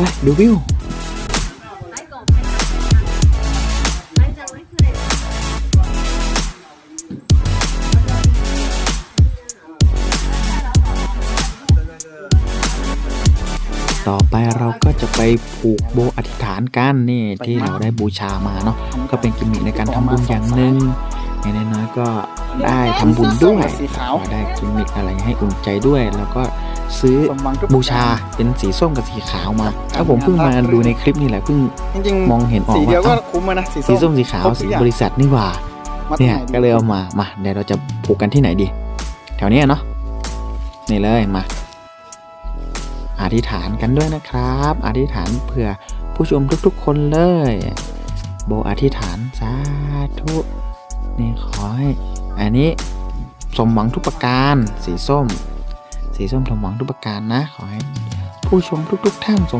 ไปดูวิวต่อไปเราก็จะไปผูกโบอธิษฐานกันนี่ที่เราได้บูชามาเนาะก็เป็นกิมมิคในการทำบุญอย่างหนึ่ง อย่างน้อยๆก็ได้ทำบุญด้วยสีขาวได้กิมมิคอะไรให้อุ่นใจด้วย แล้วก็ซื้อสมหวังทุกบูชาเป็นสีส้มกับสีขาวมาแล้วผมเพิ่งมาดูในคลิปนี่แหละเพิ่งจริงมองเห็นออกสีเดียวก็ว่าคุ้มแล้วนะสีสีส้ส้มมสีขาวครบทุสีกอย่างบริษัทนี่หว่ามาเนี่ยตรงไหก็เลยเอามามาเดี๋ยวเราจะผูกกันที่ไหนดี แถวเนี้ยเนาะนี่เลยมาอธิษฐานกันด้วยนะครับ อธิษฐานเผื่อผู้ชมทุกๆคนเลย โบอธิษฐานสาธุ นี่ขอให้ อันนี้สมหวังทุกประการ สีส้ม สีส้มสมหวังทุกประการนะ ขอให้ผู้ชมทุก ๆ ท่านสม